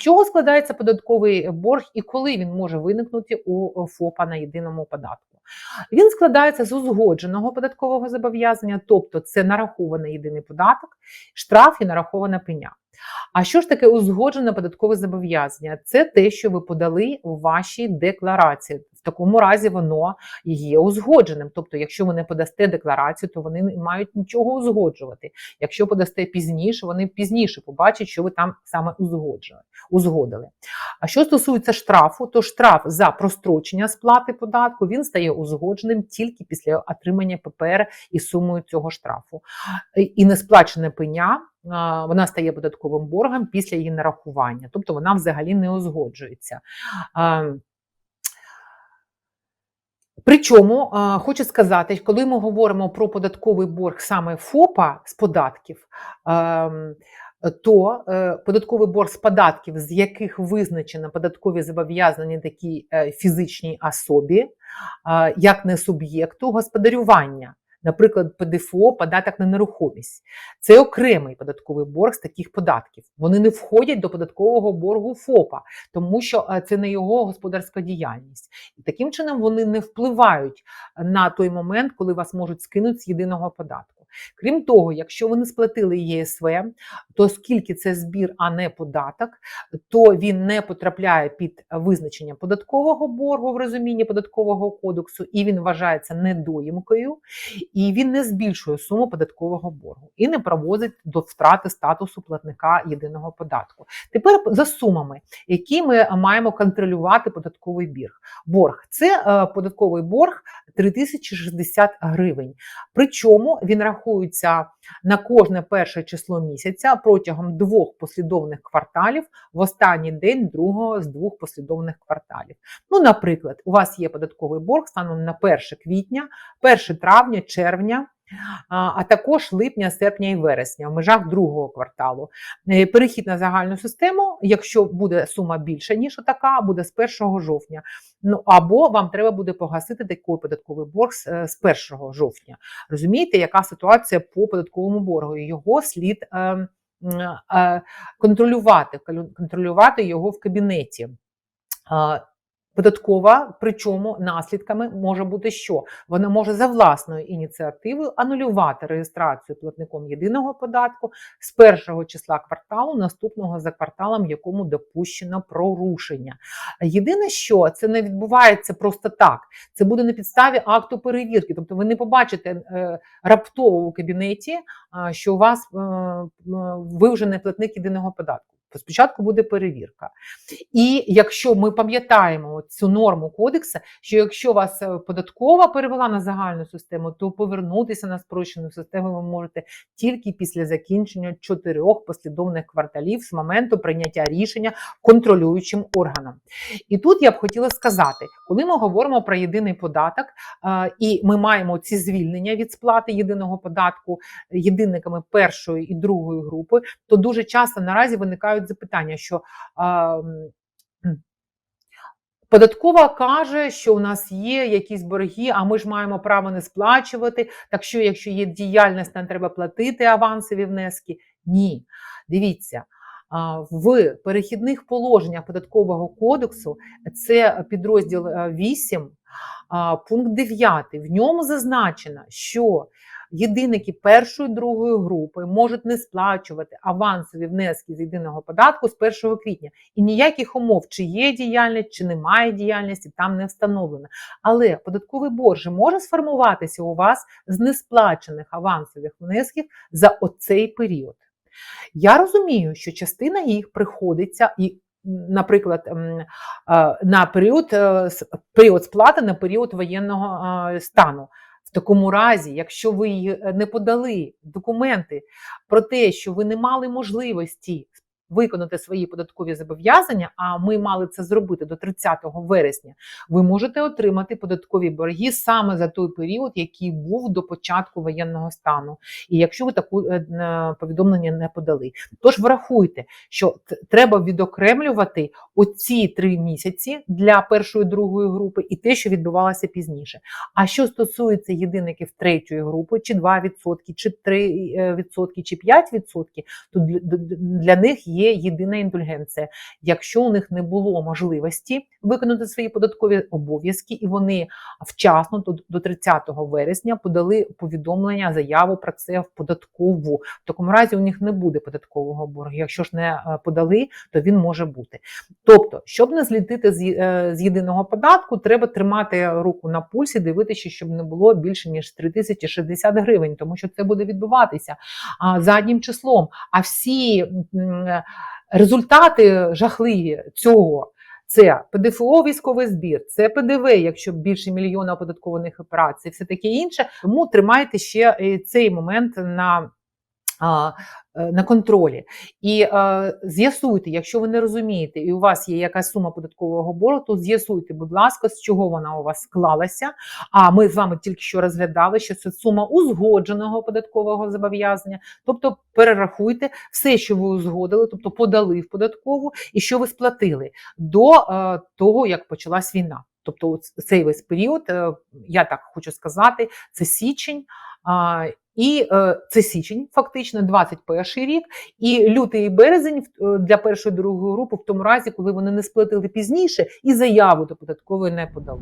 чого складається податковий борг і коли він може виникнути у ФОПа на єдиному податку? Він складається з узгодженого податкового зобов'язання, тобто це нарахований єдиний податок, штраф і нарахована пеня. А що ж таке узгоджене податкове зобов'язання? Це те, що ви подали у вашій декларації. В такому разі воно є узгодженим. Тобто, якщо ви не подасте декларацію, то вони не мають нічого узгоджувати. Якщо подасте пізніше, вони пізніше побачать, що ви там саме узгоджили. узгодили. А що стосується штрафу, то штраф за прострочення сплати податку він стає узгодженим тільки після отримання ППР і сумою цього штрафу. І несплачена пеня вона стає податковим боргом після її нарахування, тобто вона взагалі не узгоджується. Причому хочу сказати, коли ми говоримо про податковий борг саме ФОПа з податків, то е, податковий борг з податків, з яких визначено податкові зобов'язання такій е, фізичній особі, як не суб'єкту господарювання наприклад, ПДФО, податок на нерухомість. Це окремий податковий борг з таких податків. Вони не входять до податкового боргу ФОПа, тому що е, це не його господарська діяльність. І таким чином вони не впливають на той момент, коли вас можуть скинути з єдиного податку. Крім того, якщо ви не сплатили ЄСВ, то оскільки це збір, а не податок, то він не потрапляє під визначення податкового боргу в розумінні податкового кодексу, і він вважається недоїмкою, і він не збільшує суму податкового боргу і не проводить до втрати статусу платника єдиного податку. Тепер за сумами, які ми маємо контролювати податковий бірг. Борг це е, податковий борг 3060 гривень. Причому він рахується рахуються на кожне перше число місяця протягом двох послідовних кварталів в останній день другого з двох послідовних кварталів. Ну, наприклад, у вас є податковий борг станом на 1 квітня, 1 травня, червня а також липня, серпня і вересня в межах другого кварталу. Е, перехід на загальну систему, якщо буде сума більша, ніж така, буде з 1 жовтня. Ну або вам треба буде погасити такий податковий борг з 1 жовтня. Розумієте, яка ситуація по податковому боргу? Його слід е, е, контролювати, контролювати його в кабінеті. Податкова, причому наслідками може бути що? Вона може за власною ініціативою анулювати реєстрацію платником єдиного податку з першого числа кварталу, наступного за кварталом, якому допущено прорушення. Єдине, що це не відбувається просто так, це буде на підставі акту перевірки. Тобто ви не побачите е, раптово у кабінеті, що у вас е, ви вже не платник єдиного податку. Спочатку буде перевірка. І якщо ми пам'ятаємо цю норму кодексу, що якщо вас е, податкова перевела на загальну систему, то повернутися на спрощену систему ви можете тільки після закінчення чотирьох послідовних кварталів з моменту прийняття рішення контролюючим органом. І тут я б хотіла сказати, коли ми говоримо про єдиний податок, і ми маємо ці звільнення від сплати єдиного податку єдинниками першої і другої групи, то дуже часто наразі виникають виникають запитання, що а, Податкова каже, що у нас є якісь борги, а ми ж маємо право не сплачувати. Так що, якщо є діяльність, нам треба платити авансові внески. Ні. Дивіться, в перехідних положеннях податкового кодексу це підрозділ 8, е, пункт 9. В ньому зазначено, що єдинники першої другої групи можуть не сплачувати авансові внески з єдиного податку з 1 квітня. І ніяких умов, чи є діяльність, чи немає діяльності, там не встановлено. Але податковий борг може сформуватися у вас з несплачених авансових внесків за оцей період. Я розумію, що частина їх приходиться і. Наприклад, на період е, період сплати на період воєнного е, стану. В такому разі, якщо ви е, не подали документи про те, що ви не мали можливості виконати свої податкові зобов'язання, а ми мали це зробити до 30 вересня, ви можете отримати податкові борги саме за той період, який був до початку воєнного стану. І якщо ви таку е, повідомлення не подали, тож врахуйте, що треба відокремлювати оці три місяці для першої другої групи і те, що відбувалося пізніше. А що стосується єдиників третьої групи, чи 2%, чи 3%, чи 5%, то для них є є єдина індульгенція. Якщо у них не було можливості виконати свої податкові обов'язки, і вони вчасно до, до 30 вересня подали повідомлення, заяву про це в податкову. В такому разі у них не буде податкового боргу. Якщо ж не е, подали, то він може бути. Тобто, щоб не злітити з, е, з єдиного податку, треба тримати руку на пульсі, дивитися, щоб не було більше ніж 3060 гривень, тому що це буде відбуватися заднім числом. А всі результати жахливі цього. Це ПДФО військовий збір, це ПДВ, якщо більше мільйона оподаткованих операцій, все таке інше. Тому тримайте ще е, цей момент на. Е, На контролі і е, з'ясуйте, якщо ви не розумієте, і у вас є якась сума податкового боргу, то з'ясуйте, будь ласка, з чого вона у вас склалася. А ми з вами тільки що розглядали, що це сума узгодженого податкового зобов'язання. Тобто перерахуйте все, що ви узгодили, тобто подали в податкову і що ви сплатили до е, того, як почалась війна. Тобто, цей весь період, я так хочу сказати, це січень. І е, це січень, фактично, 21 рік, і лютий і березень е, для першої другої групи, в тому разі, коли вони не сплатили пізніше і заяву до податкової не подали.